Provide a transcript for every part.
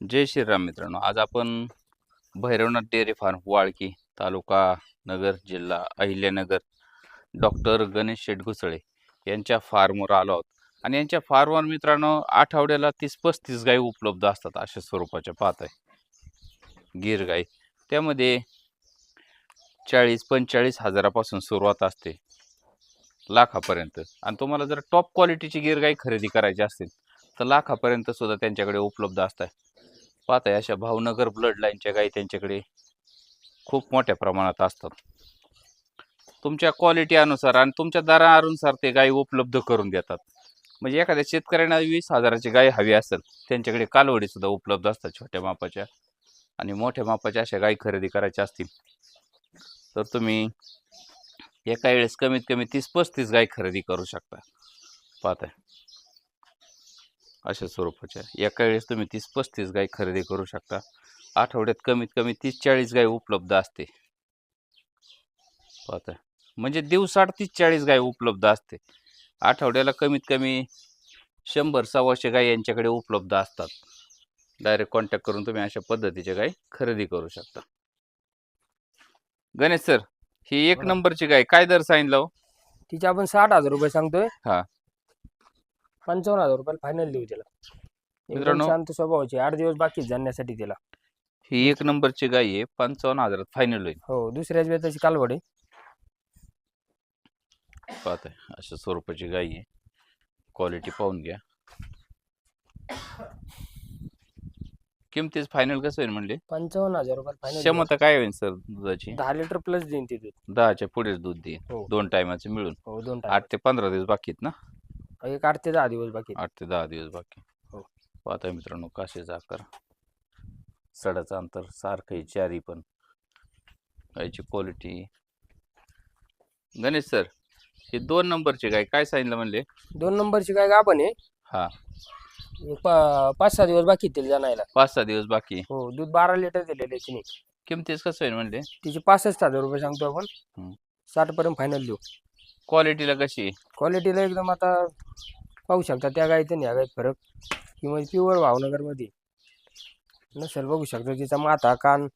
जय श्रीराम मित्रांनो. आज आपण भैरवनाथ डेअरी फार्म वाळकी तालुका नगर जिल्हा अहिल्यानगर डॉक्टर गणेश शेटघुसळे यांच्या फार्मवर आलो आहोत. आणि यांच्या फार्मवर मित्रांनो आठवड्याला तीस पस्तीस गाई उपलब्ध असतात अशा स्वरूपाच्या पाहत आहे. गिर गाई त्यामध्ये चाळीस पंचेचाळीस हजारापासून सुरुवात असते. लाखापर्यंत. आणि तुम्हाला जर टॉप क्वालिटीची गिर गाई खरेदी करायची असतील तर लाखापर्यंत सुद्धा त्यांच्याकडे उपलब्ध असतात. पाहताय अशा भावनगर ब्लड लाईनच्या गायी त्यांच्याकडे खूप मोठ्या प्रमाणात असतात. तुमच्या क्वालिटी अनुसार आणि तुमच्या दरानुसार ते गायी उपलब्ध करून देतात. म्हणजे एखाद्या शेतकऱ्यांना वीस हजाराची गाय हवी असेल त्यांच्याकडे कालवडीसुद्धा उपलब्ध असतात छोट्या मापाच्या. आणि मोठ्या मापाच्या अशा गाई खरेदी करायच्या असतील तर तुम्ही एका वेळेस कमीत कमी तीस पस्तीस गाय खरेदी करू शकता. पाहताय. अशा स्वरूपाच्या. एका वेळेस तुम्ही तीस पस्तीस गाय खरेदी करू शकता. आठवड्यात कमीत कमी तीस चाळीस गाय उपलब्ध असते. पाहताय म्हणजे दिवसाड तीस चाळीस गाय उपलब्ध असते. आठवड्याला कमीत कमी शंभर सव्वाशे गाय यांच्याकडे उपलब्ध असतात. डायरेक्ट कॉन्टॅक्ट करून तुम्ही अशा पद्धतीच्या गाय खरेदी करू शकता. गणेश सर ही एक. नंबरची गाय काय दर सांगितलं हो? तिचे आपण साठ हजार रुपये सांगतोय. हा. पंचावन्न हजार रुपये फायनल देऊ एकदम मित्रांनो- शांत स्वभावाची आठ दिवस बाकी जाण्यासाठी तिला ही एक नंबरची गाय आहे. पंचावन्न हजारात फायनल होईल. हो दुसऱ्याच वेताची कालवड आहे. पाहत आहे अशा स्वरूपाची गाय आहे. क्वालिटी पाहून घ्या. किमतीच फायनल कसं होईल म्हणले? पंचावन्न हजार रुपये फायनल क्षमता काय होईल सर दुधाची? दहा लिटर प्लस देईन ती दूध. दहाच्या पुढेच दूध देईल हो. दोन टायमाचे मिळून. हो दोन आठ ते पंधरा दिवस बाकी आहेत ना? एक आठ ते दहा दिवस बाकी आठ ते दहा दिवस बाकी हो. पाहताय मित्रांनो काशीचा आकार. सडाचं अंतर सारखं आहे चारी पण. गायची क्वालिटी गणेश सर हे दोन नंबरचे गाय काय सांगितलं म्हणले? दोन नंबरची काय गाभण आहे. हा. एक पा- पाच सहा दिवस बाकी आहेत तिला जाणायला पाच सहा दिवस बाकी हो दूध बारा लिटर दिलेले तिने. किमतीच कसं होईल म्हणले? तिचे पासष्ट हजार रुपये सांगतो आपण. हम्म. साठ पर्यंत फायनल देऊ. क्वालिटीला कशी? आहे? क्वालिटीला एकदम आता पाहू शकता त्या गायीत आणि ह्या गायीत फरक. किंवा प्युअर भावनगरमध्ये. नसेल बघू शकता तिचा माथा कान.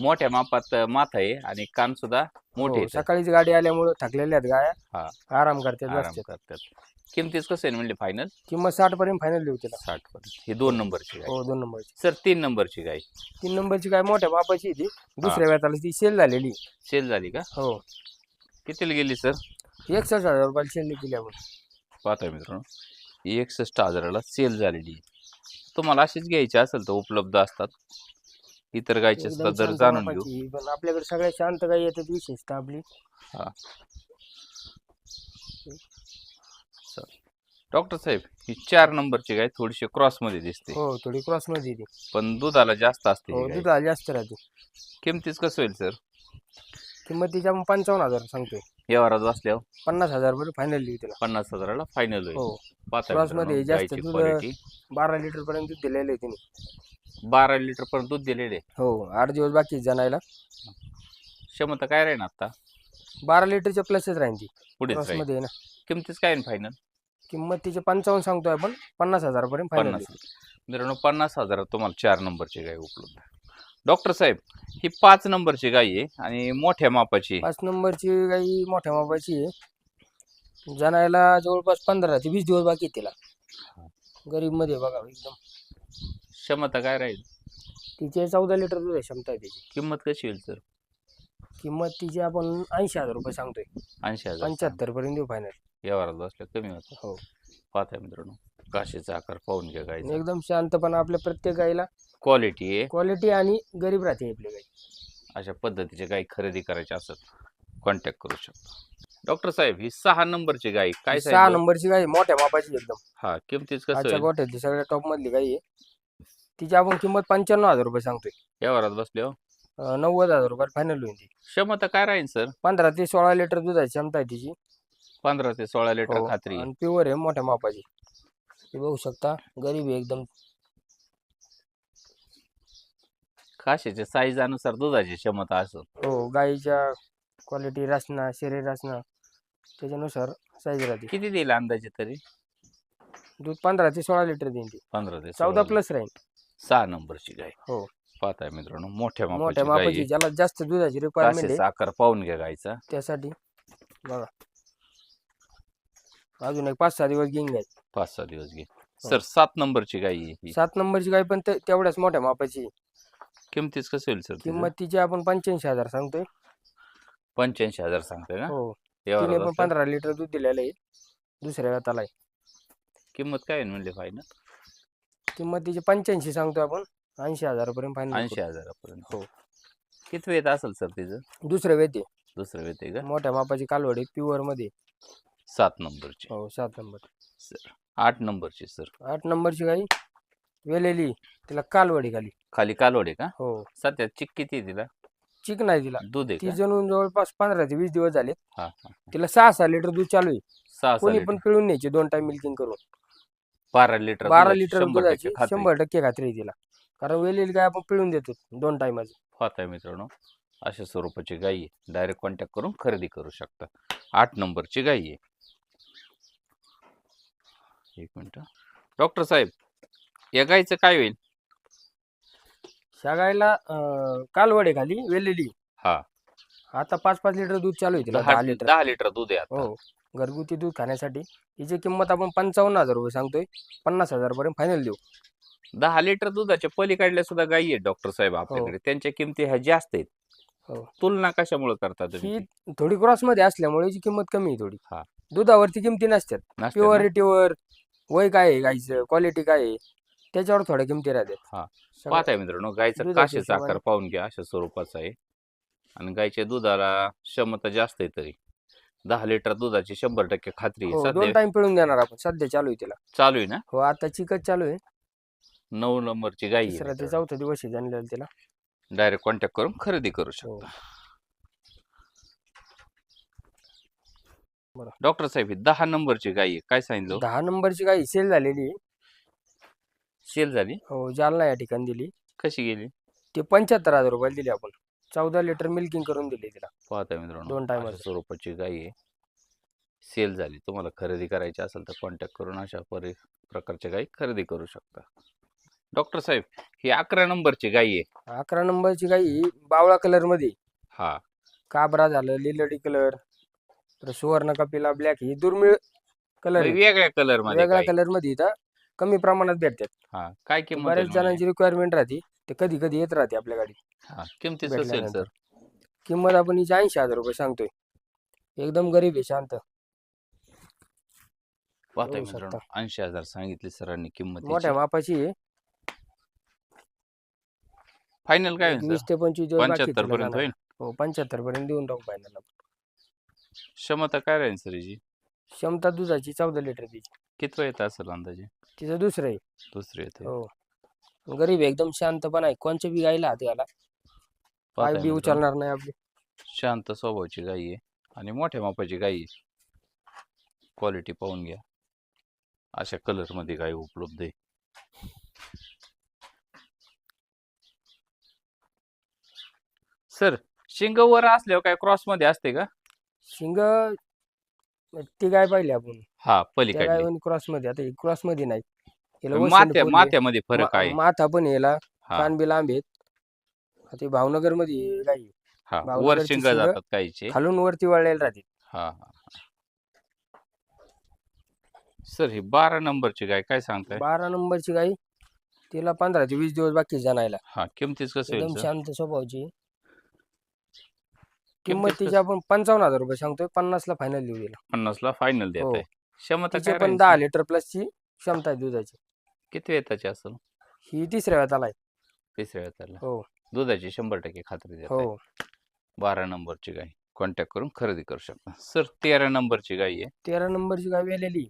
मोठ्या मापात माथा आहे आणि कान सुद्धा मोठे हो, आहेत. सकाळीच गाडी आल्यामुळे थकलेल्या आहेत गाया. हा. आराम करतात आराम करतात. किमतीच कसं आहे म्हणले फायनल किंमत साठ पर्यंत फायनल देऊ तिला. साठ पर्यंत. ही दोन नंबरची गाय. हो दोन नंबरची. सर तीन नंबरची गाय. तीन नंबरची काय मोठ्या बापाची ती. दुसऱ्या वेळाला ती सेल झालेली सेल झाली का? हो. कितीला गेली सर? एकसष्ट हजार रुपयाला सेल केली आपण. पाहताय मित्रांनो. ही एकसष्ट हजाराला सेल झालेली आहे. तुम्हाला अशीच घ्यायची असेल तर उपलब्ध असतात. इतर गायचे एकदम दर शांत जाणून घेऊ. मापाची. पण आपल्याकडे सगळ्या शांत गाई येतात विशेषतः आपली. डॉक्टर साहेब ही चार नंबरची गाय थोडीशी क्रॉसमध्ये दिसते. हो थोडी क्रॉसमध्ये ती पण दुधाला जास्त असते ही हो गाय. दुधाला जास्त राहते. किमतीच कसं होईल सर? किंमत तिची आपण पंचावन्न हजार सांगतोय. व्यवहारात असल्यावर पन्नास हजार पर्यंत फायनल देऊ तिला पन्नास हजाराला फायनल होईल हो. पाहताय Cross मित्रांनो, मध्ये जास्त गायची दूध- क्वालिटी बारा लिटर पर्यंत दूध दिलेलं आहे तिने. बारा लिटर पर्यंत दूध दिलेले हो. आठ दिवस बाकी आहेत जाणायला क्षमता काय राहील आता? बारा लिटरच्या प्लसच राहील ती. पुढेच राहील मध्ये आहे ना. किमतीच काय फायनल किंमत तिचे पंचावन्न सांगतोय आपण. पन्नास हजारापर्यंत फायनल पन्नास मित्रांनो पन्नास हजारात तुम्हाला चार नंबरची गाय उपलब्ध आहे. डॉक्टर साहेब ही पाच नंबरची गाय आहे आणि मोठ्या मापाची आहे. पाच नंबरची गाई मोठ्या मापाची आहे. जाणायला जवळपास पंधरा ते वीस दिवस बाकी आहेत तिला. गरीबमध्ये बघा एकदम. क्षमता काय राहील? तिचे चौदा लिटर दूध आहे क्षमता आहे तिची. किंमत कशी होईल सर? किंमत तिची आपण ऐंशी हजार रुपये सांगतोय. ऐंशी हजार. पंच्याहत्तर पर्यंत देऊ फायनल व्यवहारात बसल्या कमी होतं. हो. पाहताय मित्रांनो काशीचा आकार पाहून घ्या गायचा एकदम शांतपणा आपल्या प्रत्येक गाईला. क्वालिटी आहे. क्वालिटी आणि गरीब राहते आपली गाई अशा पद्धतीचे गाय खरेदी करायचे असत कॉन्टॅक्ट करू शकता. डॉक्टर साहेब ही सहा नंबरची गाय काय सहा? नंबरची गाई मोठ्या मापाची एकदम. हा किमतीच कसं आजच्या होईल? गोठ्यातली सगळ्या टॉप मधली गाई आहे. तिची आपण किंमत पंच्याण्णव हजार रुपये सांगतोय. व्यवहारात बसल्यावर अं, नव्वद हजार रुपये फायनल होईल ती. क्षमता काय राहील सर? पंधरा ते सोळा लिटर दुधाची क्षमता आहे तिची. पंधरा ते सोळा लिटर हो, खात्री आहे. आणि प्युअर आहे मोठ्या मापाची. हे बघू शकता गरीब आहे एकदम. काशीच्या साईज अनुसार दुधाची क्षमता असं हो गाईच्या क्वालिटी रचना शरीर रचना त्याच्यानुसार साईज राहते. किती देईल अंदाजे तरी? दूध पंधरा ते सोळा लिटर देईन ती. पंधरा ते चौदा सोळा प्लस राहील सहा नंबरची गाय. हो. पाहताय मित्रांनो मोठ्या मोठ्या मापाची गाय मापाची आहे. ज्याला जास्त दुधाची रिक्वायरमेंट आहे आकार पाहून घ्या गायचा. त्यासाठी बघा. अजून एक पाच सहा दिवस घेऊन घ्यायचे पाच सहा दिवस घे. हो. सर सात नंबरची गाय आहे ही. सात नंबरची गाय पण ते- तेवढ्याच मोठ्या मापाची आहे. किमतीच कसं होईल सर किंमत तिची आपण पंच्याऐंशी हजार सांगतोय. पंच्याऐंशी हजार सांगताय ना? हो. तिने पण? पंधरा लिटर दूध दिलेलं आहे. दुसऱ्या व्यताला आहे. किंमत काय म्हणले फायनल किंमत तिची पंच्याऐंशी सांगतोय आपण. ऐंशी हजारापर्यंत फायनल ऐंशी हजारापर्यंत. हो. किती वेळ असेल सर तिचं? दुसरं वेत आहे दुसरं वेळ आहे का? मोठ्या मापाची कालवड आहे प्युअरमध्ये सात नंबरची. हो सात नंबर. सर आठ नंबरची सर. आठ नंबरची गाई. वेलेली तिला कालवडी खाली. खाली कालवडे का? हो. सध्या चिक किती आहे तिला? चिक नाही तिला. दूध आहे ती का? जणून जवळपास पंधरा ते वीस दिवस झाले हा हा. तिला सहा सहा लिटर दूध चालू आहे. सहा सहा कोणी लिटर. पण पिळून न्यायचे दोन टाइम मिल्किंग करून. बारा लिटर बारा दुधाची लिटर शंभर दुधाची टक्के खात्री. शंभर टक्के खात्री आहे तिला. कारण वेलेली गाय आपण पिळून देतो दोन टायमाची पाहताय मित्रांनो अशा स्वरूपाची गाई आहे. डायरेक्ट कॉन्टॅक्ट करून खरेदी करू शकता. आठ नंबरची गाई आहे. एक मिनिट. डॉक्टर साहेब या काय होईल? ह्या गायला अं, कालवडे खाली वेलेली. हा. आता पाच पाच लिटर दूध चालू आहे तिला दहा दहा लिटर. दहा लिटर दूध आहे आता. हो. घरगुती दूध खाण्यासाठी हिची किंमत आपण पंचावन्न हजार रुपये सांगतोय. पन्नास हजार पर्यंत फायनल देऊ. दहा लिटर दुधाच्या पलीकडल्या सुद्धा गायी आहेत डॉक्टर साहेब आपल्याकडे. त्यांच्या किमती ह्या जास्त आहेत. हो. तुलना कशामुळे करता तुम्ही? ही थोडी क्रॉसमध्ये असल्यामुळे हिची किंमत कमी आहे थोडी. हा. दुधावरती किमती नसतात. नसते ना? प्युअरिटीवर वय काय आहे गाईचं क्वालिटी काय आहे? त्याच्यावर थोड्या किमती राहतात. हा. पाहताय मित्रांनो गायचा दुधाच्या काशीचा आकार. पाहून घ्या अशा स्वरूपाचा आहे. आणि गायच्या दुधाला क्षमता जास्त आहे तरी. दहा लिटर दुधाची शंभर टक्के खात्री आहे. हो सध्या दोन टाइम पिळून देणार आपण. सध्या चालू आहे तिला. चालू आहे ना? हो आता चिकट चालू आहे. नऊ नंबरची गाई तिसरा ते चौथा दिवस आहे जाणलेला तिला. डायरेक्ट कॉन्टॅक्ट करून खरेदी करू हो. शकता. बरं. डॉक्टर साहेब ही दहा नंबरची गाई आहे. काय सांगितलं दहा नंबरची गाई सेल झालेली आहे. सेल झाली? हो जालना या ठिकाणी दिली. कशी गेली? ते पंच्याहत्तर हजार रुपयाला दिली आपण. चौदा लिटर मिल्किंग करून दिली तिला. पाहता मित्रांनो दोन अशा टायमाचं. स्वरूपाची गाई आहे. सेल झाली. तुम्हाला खरेदी करायची असेल तर कॉन्टॅक्ट करून अशा परी प्रकारच्या गाई खरेदी करू शकता. डॉक्टर साहेब ही अकरा नंबरची गाई आहे. अकरा नंबरची गाई बावळा कलरमध्ये. हा. काबरा झालं लिलडी कलर तर सुवर्ण कपिला ब्लॅक ही दुर्मिळ कलर वेगळ्या कलरमध्ये वेगळ्या. कलरमध्ये इथं कमी प्रमाणात भेटतात. हा काय किंमत बऱ्याच आहे? जणांची रिक्वायरमेंट राहते ते कधी कधी येत राहते आपल्या गाडी हा किमतीच असेल भेटल्यानंतर. सर? किंमत आपण हिची ऐंशी हजार रुपये सांगतोय. एकदम गरीब आहे शांत. पाहताय बघू मित्रांनो शकता. ऐंशी हजार सांगितली सरांनी किंमत मोठ्या मापाची आहे फायनल काय होईल वीस ते पंचवीस दिवस बाकी आहे पंच्याहत्तर तिला पर्यंत जाणार. होईल? हो पंच्याहत्तर पर्यंत देऊन टाकू फायनल क्षमता काय राहील सर हिची? क्षमता दुधाची चौदा लिटर तिची किती येत असेल अंदाजे? तिचं दुसरं आहे. दुसरी येते हो. गरीब आहे एकदम शांतपणा आहे. कोणच्या बी गाईला हात घाला. पाय बी मित्रांनो, उचलणार नाही आपली. शांत स्वभावाची गाई आहे आणि मोठ्या मापाची गाई आहे. क्वालिटी पाहून घ्या. अशा कलरमध्ये गाय उपलब्ध आहे. सर शिंगवर असल्यावर काय क्रॉसमध्ये असते का? शिंग ती गाय पाहिली आपण. हा गाय क्रॉसमध्ये आता क्रॉसमध्ये नाही. हिला वसंत. माथ्यामध्ये फरक मा- आहे. माथा पण याला. हा. कान बी लांब आहेत. ते भावनगरमध्ये हा वर शिंग शिंगं जातात काहीचे खालून वरती वळलेले राहते. हा हा. सर ही बारा नंबरची गाय काय सांगताय? बारा नंबरची गाई तिला पंधरा ते वीस दिवस बाकी जाणायला हा किमतीच कसं होईल एकदम शांत स्वभावची. किंमत किमतीच तिची? आपण पंचावन्न हजार रुपये सांगतोय पन्नास ला फायनल देऊ दिला पन्नासला फायनल देत हो. आहे क्षमता तिचे काय पण दहा? लिटर प्लसची क्षमता आहे दुधाची. किती वेताची असेल? ही तिसऱ्या वेळात आलाय तिसऱ्या वेताला. हो. दुधाची शंभर टक्के खात्री देत आहे. हो. बारा नंबरची गाय. कॉन्टॅक्ट करून खरेदी करू शकता. सर तेरा नंबरची गाय आहे. तेरा नंबरची गाय वेलेली.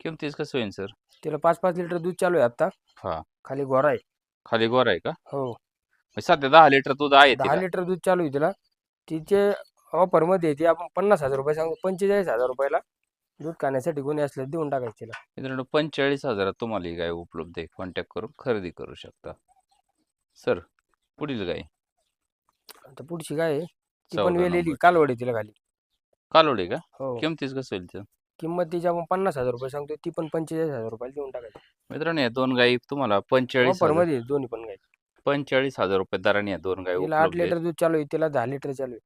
किमतीच कसं होईल सर तिला पाच पाच लिटर दूध चालू आहे आता. हा. खाली गोरा आहे. खाली गोर आहे का? हो. म्हणजे सध्या दहा लिटर दूध आहे दहा तिला. लिटर दूध चालू आहे तिला. तिचे ऑफरमध्ये ती. आपण पन्नास हजार रुपये सांगू. पंचेचाळीस हजार रुपयाला. दूध खाण्यासाठी कोणी असलं देऊन टाकायचं तिला मित्रांनो पंचेचाळीस हजारात तुम्हाला ही गाय उपलब्ध आहे. कॉन्टॅक्ट करून खरेदी करू शकता. सर पुढील गाय? आता पुढची गाय आहे. ती चौदा पण वेलेली नंबरची. कालवडी तिला खाली. कालोडी का? हो. किमतीच कसं होईल सर किंमत तिची आपण पन्नास हजार रुपये सांगतो ती पण पंचेचाळीस हजार रुपयाला देऊन टाकायची. मित्रांनो या दोन गाई तुम्हाला पंचेचाळीस ऑफर हजारमध्ये आहे दोन्ही पण गाई. पंचेचाळीस हजार रुपये दराने या दोन गाई तिला आठ उपलब्ध आहेत. लिटर दूध चालू आहे तिला दहा लिटर चालू आहे.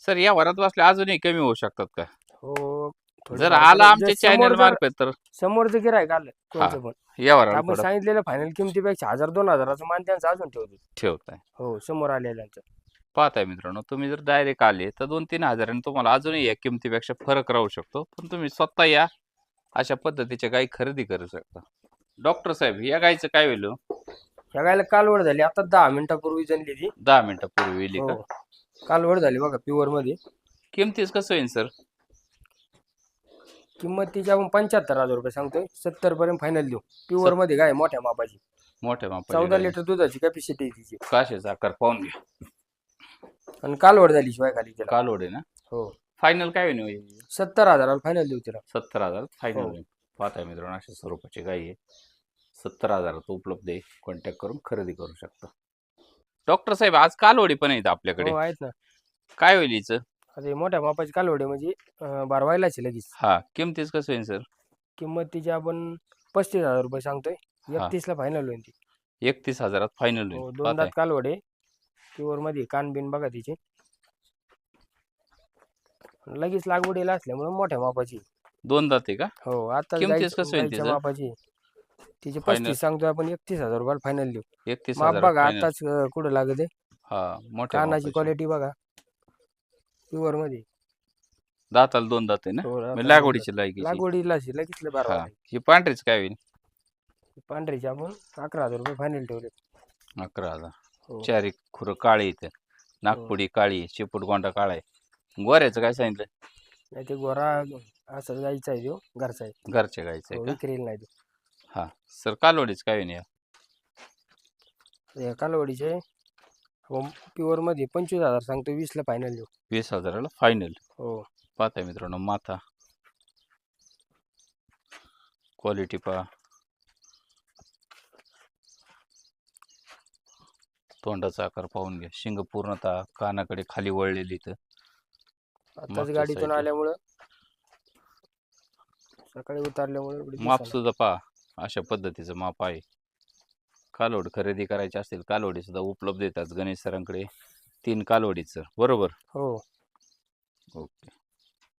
सर या वरात बसल्या अजूनही कमी होऊ शकतात का? हो थोडं जर आला. आमच्या चॅनल जर- मार्फत तर. समोरचं गिरायक आलं कोणचं पण या वरात आपण सांगितलेलं फायनल किमतीपेक्षा हजार दोन हजाराचं मान त्यांचं अजून ठेवतो. ठेवताय. हो समोर आलेल्यांचं. पाहताय मित्रांनो तुम्ही जर डायरेक्ट आले तर दोन तीन हजारांनी तुम्हाला अजूनही या किमतीपेक्षा फरक राहू शकतो. पण तुम्ही स्वतः या अशा पद्धतीच्या गाई खरेदी करू शकता. डॉक्टर साहेब या गाईचं काय हो? या गायला कालवड झाली. आता दहा मिनिटापूर्वी जनली ती. दहा मिनिटापूर्वी का हो. कालवड झाली बघा प्युअरमध्ये. किमतीच कसं होईल सर किंमत तिची आपण पंच्याहत्तर हजार रुपये सांगतोय. सत्तर पर्यंत फायनल देऊ. प्युअरमध्ये गाय मोठ्या मापाची. मोठ्या मापाची चौदा. लिटर दुधाची कॅपॅसिटी आहे तिची. काशेचा आकार पाहून घ्या. आणि कालवड झाली शिवाय खाली तिला. कालोड आहे ना? हो. फायनल काय होईल? सत्तर हजाराला फायनल देऊ तिला. सत्तर हजार फायनल हो. होईल. पाहताय मित्रांनो अशा स्वरूपाची गाई आहे. सत्तर हजारात उपलब्ध आहे. कॉन्टॅक्ट करून खरेदी करू शकता. डॉक्टर साहेब आज कालवडी पण आहेत आपल्याकडे. हो आहेत ना. काय होईल हिचं? आता हे मोठ्या मापाची कालवड म्हणजे बारवायलाच लगेच. हा किमतीच कसं होईल सर? किंमत तिची आपण पस्तीस हजार रुपये सांगतोय. हा. एकतीस ला फायनल होईल ती. एकतीस हजारात फायनल हो होईल दोन पाहताय. दात कालवड प्युअरमध्ये कान बिन बघा तिची. लगेच लागवडीला असल्यामुळे मोठ्या मापाची. दोन दात आहे का? हो आता किमतीच कसं होईल तिचं? मापाची. तिचे Final. पस्तीस सांगतोय आपण एकतीस हजार रुपयाला फायनल देऊ. एकतीस माप हजार बघा आताच अं, कुठं लागत आहे हा मोठ्या कानाची मापाची. क्वालिटी बघा. प्युअरमध्ये दाताला दोन दात आहे ना? हो, म्हणजे लागवडीची लायकीची. लागवडीला अशी लगेच बारा हा. ही पांढरीच काय होईल? पांढरीचे आपण अकरा हजार रुपये फायनल ठेवले अकरा हजार. हो. चारी खुरं काळी इथे नागपुडी काळी चिपूट गोंडा काळा आहे. गोऱ्याचं काय सांगितलं? नाही ते गोरा असं गाईचा आहे तो घरचा आहे. घरच्या गायचं हो, आहे का? विक्रीला नाही तो. हा. सर कालवडीच काय होईल या? या कालवडीचे प्युअरमध्ये पंचवीस हजार सांगतो वीस ला फायनल देऊ. वीस हजाराला फायनल हो. पाहताय मित्रांनो माथा. क्वालिटी पहा. तोंडाचा आकार पाहून घ्या. शिंग पूर्णतः कानाकडे खाली वळलेली आताच मागच्या गाडीतून side ला. आल्यामुळं सकाळी उतारल्यामुळे माप. सुद्धा पहा. अशा पद्धतीचं माप आहे. कालोड खरेदी करायची असतील कालोडी सुद्धा उपलब्ध येतात गणेश सरांकडे. तीन कालोडीचं. बरोबर? हो. ओके.